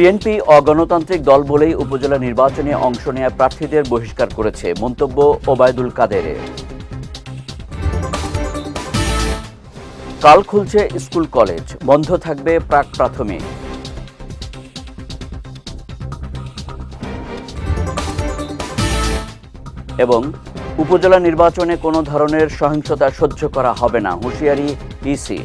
BNP অগণতান্ত্রিক দল বলেই উপজেলা নির্বাচনে অংশ নেওয়া প্রার্থীদের বহিষ্কার করেছে মন্তব্য ওবায়দুল কাদেরের। কাল খুলছে স্কুল কলেজ, বন্ধ থাকবে প্রাক প্রাথমিক। এবং উপজেলা নির্বাচনে কোনো ধরনের সহিংসতা সহ্য করা হবে না, হুঁশিয়ারি ইসি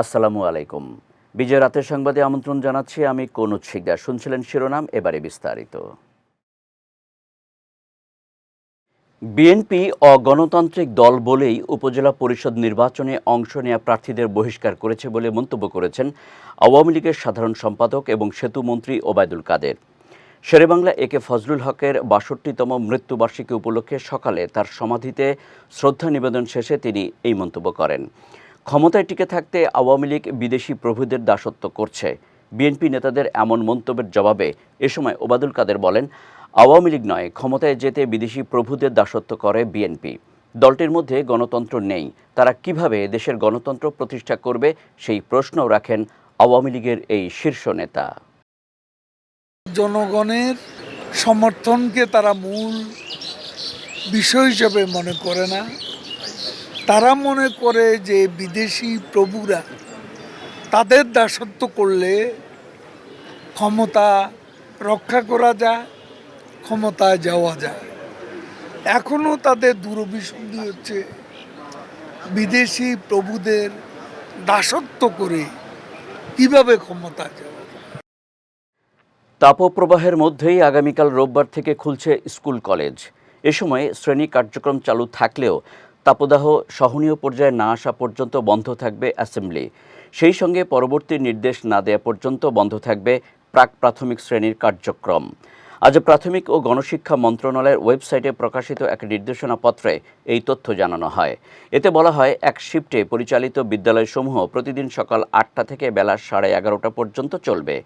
আসসালামু আলাইকুম। বিজয় রাতের সংবাদে আমন্ত্রণ জানাচ্ছি আমি কনুজ শিকদার। শুনছিলেন শিরোনাম, এবারে বিস্তারিত। বিএনপি অগণতান্ত্রিক দল বলেই উপজেলা পরিষদ নির্বাচনে অংশ নেওয়া প্রার্থীদের বহিষ্কার করেছে বলে মন্তব্য করেছেন আওয়ামী লীগের সাধারণ সম্পাদক এবং সেতু মন্ত্রী ওবায়দুল কাদের। শেরেবাংলা একে ফজলুল হকের বাষট্টিতম মৃত্যুবার্ষিকী উপলক্ষে সকালে তার সমাধিতে শ্রদ্ধা নিবেদন শেষে তিনি এই মন্তব্য করেন। ক্ষমতায় টিকে থাকতে আওয়ামী লীগ বিদেশি প্রভুদের দাসত্ব করছে। বিএনপি নেতাদের এমন মন্তব্যের জবাবে এ সময় ওবাদুল কাদের বলেন, আওয়ামী লীগ নয়, ক্ষমতায় যেতে বিদেশি প্রভুদের দাসত্ব করে বিএনপি। দলটির মধ্যে গণতন্ত্র নেই। তারা কীভাবে দেশের গণতন্ত্র প্রতিষ্ঠা করবে সেই প্রশ্নও রাখেন আওয়ামী লীগের এই শীর্ষ নেতা। জনগণের সমর্থনকে তারা মূল বিষয় হিসেবে মনে করে না। তারা মনে করে যে বিদেশি প্রভুরা তাদের দাসত্ব করলে ক্ষমতা রক্ষা করা যায়, ক্ষমতায় যাওয়া যায় এখনও তাদের দূরভিসন্ধি হচ্ছে বিদেশি প্রভুদের দাসত্ব করে কীভাবে ক্ষমতা যাওয়া। তাপপ্রবাহের মধ্যেই আগামীকাল রোববার থেকে খুলছে স্কুল কলেজ এ সময় শ্রেণি কার্যক্রম চালু থাকলেও তাপদাহ সহনীয় পর্যায়ে না আসা পর্যন্ত বন্ধ থাকবে অ্যাসেম্বলি। সেই সঙ্গে পরবর্তী নির্দেশ না দেওয়া পর্যন্ত বন্ধ থাকবে প্রাক প্রাথমিক শ্রেণির কার্যক্রম। আজ প্রাথমিক ও গণশিক্ষা মন্ত্রণালয়ের ওয়েবসাইটে প্রকাশিত এক নির্দেশনাপত্রে এই তথ্য জানানো হয়। এতে বলা হয়, এক শিফটে পরিচালিত বিদ্যালয়সমূহ প্রতিদিন সকাল আটটা থেকে বেলা সাড়ে এগারোটা পর্যন্ত চলবে।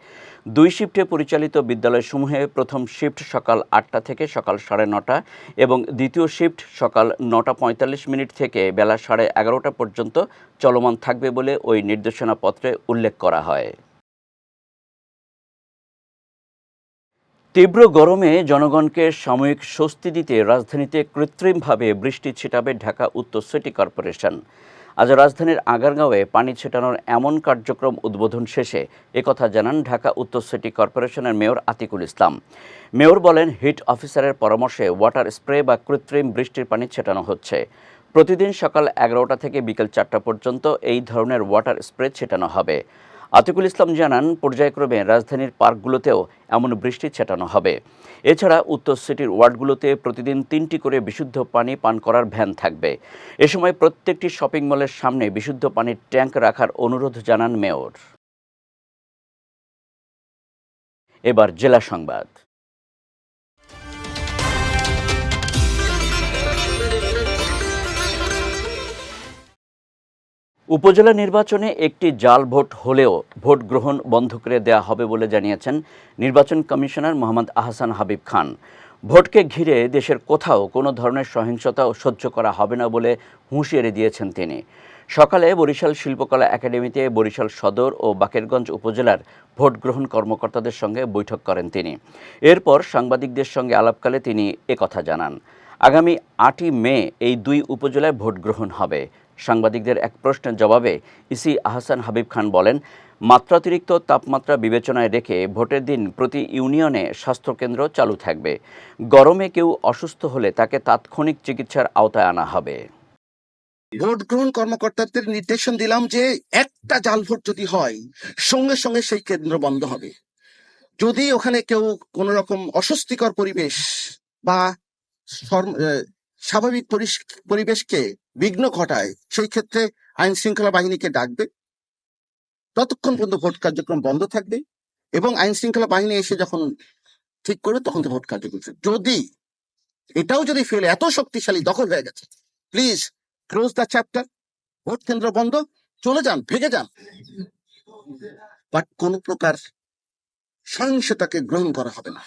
দুই শিফটে পরিচালিত বিদ্যালয়সমূহে প্রথম শিফট সকাল আটটা থেকে সকাল সাড়ে নটা এবং দ্বিতীয় শিফট সকাল নটা পঁয়তাল্লিশ মিনিট থেকে বেলা সাড়ে এগারোটা পর্যন্ত চলমান থাকবে বলে ওই নির্দেশনাপত্রে উল্লেখ করা হয়। তীব্র গরমে জনগণকে সাময়িক স্বস্তি দিতে রাজধানীতে কৃত্রিমভাবে বৃষ্টি ছিটাবে ঢাকা উত্তর সিটি কর্পোরেশন। আজ রাজধানীর আগারগাঁওয়ে পানি ছেটানোর এমন কার্যক্রম উদ্বোধন শেষে একথা জানান ঢাকা উত্তর সিটি কর্পোরেশনের মেয়র আতিকুল ইসলাম। মেয়র বলেন, হিট অফিসারের পরামর্শে ওয়াটার স্প্রে বা কৃত্রিম বৃষ্টির পানি ছেটানো হচ্ছে। প্রতিদিন সকাল এগারোটা থেকে বিকেল চারটা পর্যন্ত এই ধরনের ওয়াটার স্প্রে ছেটানো হবে। আতিকুল ইসলাম জানান, পর্যায়ক্রমে রাজধানীর পার্কগুলোতেও এমন বৃষ্টি ছেটানো হবে। এছাড়া উত্তর সিটির ওয়ার্ডগুলোতে প্রতিদিন তিনটি করে বিশুদ্ধ পানি পান করার ভ্যান থাকবে। এ সময় প্রত্যেকটি শপিং মলের সামনে বিশুদ্ধ পানির ট্যাঙ্ক রাখার অনুরোধ জানান মেয়র। এবার জেলা সংবাদ। উপজেলা নির্বাচনে একটি জাল ভোট হলেও ভোট গ্রহণ বন্ধ করে দেওয়া হবে বলে জানিয়েছেন নির্বাচন কমিশনার মোহাম্মদ আহসান হাবিব খান। ভোটকে ঘিরে দেশের কোথাও কোনো ধরনের সহিংসতা সহ্য করা হবে না বলে হুঁশিয়ারি দিয়েছেন তিনি। সকালে বরিশাল শিল্পকলা একাডেমিতে বরিশাল সদর ও বাকেরগঞ্জ উপজেলার ভোট গ্রহণ কর্মকর্তাদের সঙ্গে বৈঠক করেন তিনি। এরপর সাংবাদিকদের সঙ্গে আলাপকালে তিনি একথা জানান। আগামী আটই মে এই দুই উপজেলায় ভোট গ্রহণ হবে। সাংবাদিকদের এক প্রশ্নের জবাবে ইসি আহসান হাবিব খান বলেন, মাত্রাতিরিক্ত তাপমাত্রা বিবেচনায় রেখে ভোটের দিন প্রতি ইউনিয়নে স্বাস্থ্যকেন্দ্র চালু থাকবে। গরমে কেউ অসুস্থ হলে তাকে তাৎক্ষণিক চিকিৎসার আওতায় আনা হবে। ভোট গ্রহণ কর্মকর্তাদের নির্দেশন দিলাম যে একটা জাল ভোট যদি হয়, সঙ্গে সঙ্গে সেই কেন্দ্র বন্ধ হবে। যদি ওখানে কেউ কোন রকম অস্বস্তিকর পরিবেশ বা স্বাভাবিক পরিবেশকে বিঘ্ন ঘটায়, সেই ক্ষেত্রে আইন শৃঙ্খলা বাহিনীকে ডাকবে। ততক্ষণ পর্যন্ত ভোট কার্যক্রম বন্ধ থাকবে এবং আইন শৃঙ্খলা বাহিনী এসে যখন ঠিক করবে তখন ভোট কার্যক্রম যদি এটাও যদি ফেলে, এত শক্তিশালী দখল হয়ে গেছে please close the chapter vote কেন্দ্র বন্ধ, চলে যান ভেগে যান। বাট কোন প্রকার সহিংসতাকে গ্রহণ করা হবে না।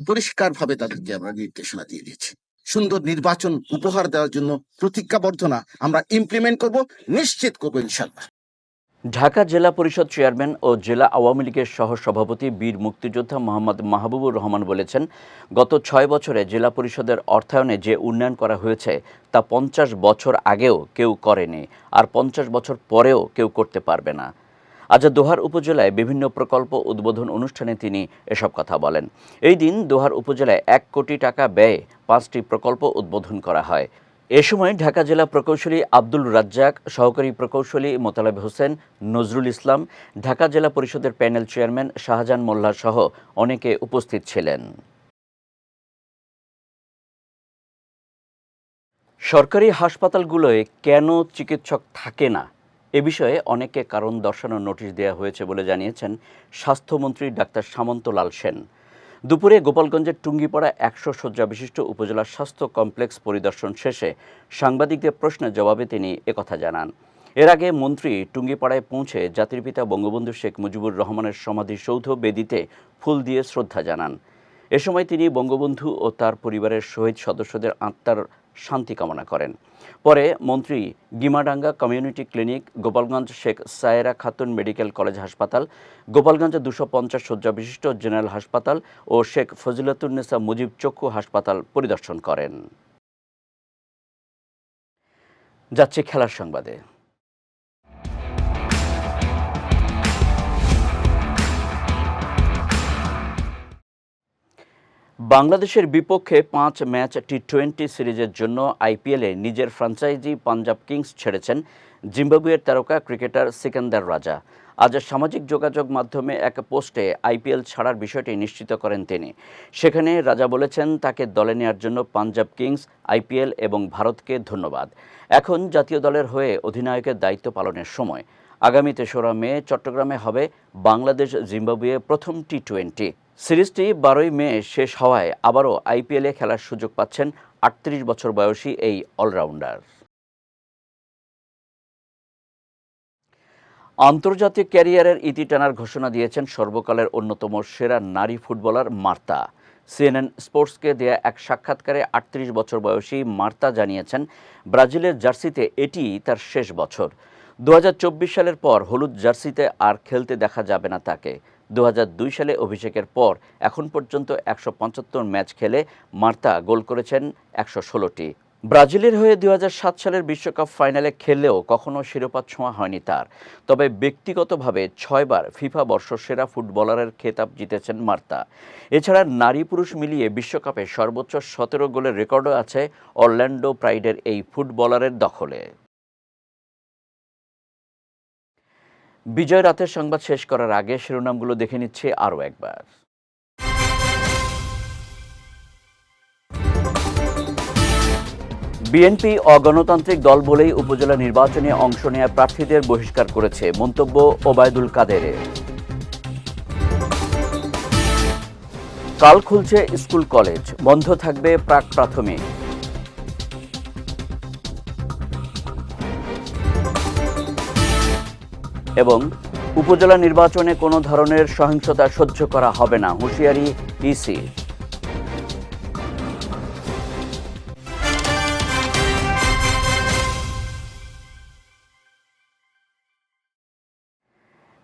পরিষ্কার ভাবে তাদেরকে আমরা নির্দেশনা দিয়ে দিয়েছি। সুন্দর নির্বাচন উপহার দেওয়ার জন্য প্রতিজ্ঞাবদ্ধ না আমরা ইমপ্লিমেন্ট করব, নিশ্চিত করব ইনশাল্লাহ ঢাকা জেলা পরিষদ চেয়ারম্যান ও জেলা আওয়ামী লীগের সহ সভাপতি বীর মুক্তিযোদ্ধা মোহাম্মদ মাহবুবুর রহমান বলেছেন, গত ছয় বছরে জেলা পরিষদের অর্থায়নে যে উন্নয়ন করা হয়েছে, তা পঞ্চাশ বছর আগেও কেউ করেনি, আর পঞ্চাশ বছর পরেও কেউ করতে পারবে না। আজ দোহার উপজেলায় বিভিন্ন প্রকল্প উদ্বোধন অনুষ্ঠানে তিনি এসব কথা বলেন। এই দিন দোহার উপজেলায় এক কোটি টাকা ব্যয়ে পাঁচটি প্রকল্প উদ্বোধন করা হয়। এ সময় ঢাকা জেলা প্রকৌশলী আব্দুল রাজ্জাক, সহকারী প্রকৌশলী মোতালেব হোসেন, নজরুল ইসলাম, ঢাকা জেলা পরিষদের প্যানেল চেয়ারম্যান শাহজাহান মোল্লা সহ অনেকে উপস্থিত ছিলেন। সরকারি হাসপাতালগুলোয় কেন চিকিৎসক থাকে না? এ বিষয়ে অনেকে কারণ দর্শানোর নোটিশ দেওয়া হয়েছে বলে জানিয়েছেন স্বাস্থ্যমন্ত্রী ডাক্তার সামন্তলাল সেন। দুপুরে গোপালগঞ্জের টুঙ্গিপাড়া একশো শয্যা বিশিষ্ট উপজেলা স্বাস্থ্য কমপ্লেক্স পরিদর্শন শেষে সাংবাদিকদের প্রশ্নের জবাবে তিনি একথা জানান। এর আগে মন্ত্রী টুঙ্গিপাড়ায় পৌঁছে জাতির পিতা বঙ্গবন্ধু শেখ মুজিবুর রহমানের সমাধিসৌধ বেদিতে ফুল দিয়ে শ্রদ্ধা জানান। এ সময় তিনি বঙ্গবন্ধু ও তার পরিবারের শহীদ সদস্যদের আত্মার শান্তি কামনা করেন। পরে মন্ত্রী Gimadanga community clinic, Gopalganj Sheikh Sayera Khatun medical college হাসপাতাল, গোপালগঞ্জ দুশো পঞ্চাশ শয্যা বিশিষ্ট জেনারেল হাসপাতাল ও শেখ ফজিলাতুন্নেসা মুজিব চক্ষু হাসপাতাল পরিদর্শন করেন। যাচ্ছে খেলার সংবাদে। বাংলাদেশের বিপক্ষে পাঁচ ম্যাচ টি টোয়েন্টি সিরিজের জন্য আইপিএলে নিজের ফ্রাঞ্চাইজি পাঞ্জাব কিংস ছেড়েছেন জিম্বাবুয়ের তারকা ক্রিকেটার সিকান্দার রাজা। আজ সামাজিক যোগাযোগ মাধ্যমে এক পোস্টে আইপিএল ছাড়ার বিষয়টি নিশ্চিত করেন তিনি। সেখানে রাজা বলেছেন, তাকে দলে নেওয়ার জন্য পাঞ্জাব কিংস, আইপিএল এবং ভারতকে ধন্যবাদ। এখন জাতীয় দলের হয়ে অধিনায়কের দায়িত্ব পালনের সময়। আগামী তেসরা মে চট্টগ্রামে হবে বাংলাদেশ জিম্বাবুয়ে প্রথম টি টোয়েন্টি সিরিজটি বারোই মে শেষ হওয়ায় আবারও আইপিএলে খেলার সুযোগ পাচ্ছেন আটত্রিশ বছর বয়সী এই অলরাউন্ডার। আন্তর্জাতিক ক্যারিয়ারের ইতি টানার ঘোষণা দিয়েছেন সর্বকালের অন্যতম সেরা নারী ফুটবলার মার্তা। সিএনএন স্পোর্টসকে দেয়া এক সাক্ষাৎকারে আটত্রিশ বছর বয়সী মার্তা জানিয়েছেন, ব্রাজিলের জার্সিতে এটি তার শেষ বছর। দু হাজার চব্বিশ সালের পর হলুদ জার্সিতে আর খেলতে দেখা যাবে না তাকে। দু হাজার দুই সালে অভিষেকের পর এখন পর্যন্ত একশো পঁচাত্তর ম্যাচ খেলে মার্তা গোল করেছেন একশো ষোলোটি। ব্রাজিলের হয়ে দু হাজার সাত সালের বিশ্বকাপ ফাইনালে খেললেও কখনো শিরোপা ছোঁয়া হয়নি তার। তবে ব্যক্তিগতভাবে ছয়বার ফিফা বর্ষসেরা ফুটবলারের খেতাব জিতেছেন মার্তা। এছাড়া নারী পুরুষ মিলিয়ে বিশ্বকাপে সর্বোচ্চ সতেরো গোলের রেকর্ডও আছে অরল্যান্ডো প্রাইডের এই ফুটবলারের দখলে। বিজয় রাতের সংবাদ শেষ করার আগে শিরোনামগুলো দেখে নিচ্ছে আরও একবার। বিএনপি অগণতান্ত্রিক দল বলেই উপজেলা নির্বাচনে অংশ নেওয়া প্রার্থীদের বহিষ্কার করেছে মন্তব্য ওবায়দুল কাদেরের। কাল খুলছে স্কুল কলেজ, বন্ধ থাকবে প্রাক প্রাথমিক। এবং উপজেলা নির্বাচনে কোনো ধরনের সহিংসতা সহ্য করা হবে না হুঁশিয়ারি ইসি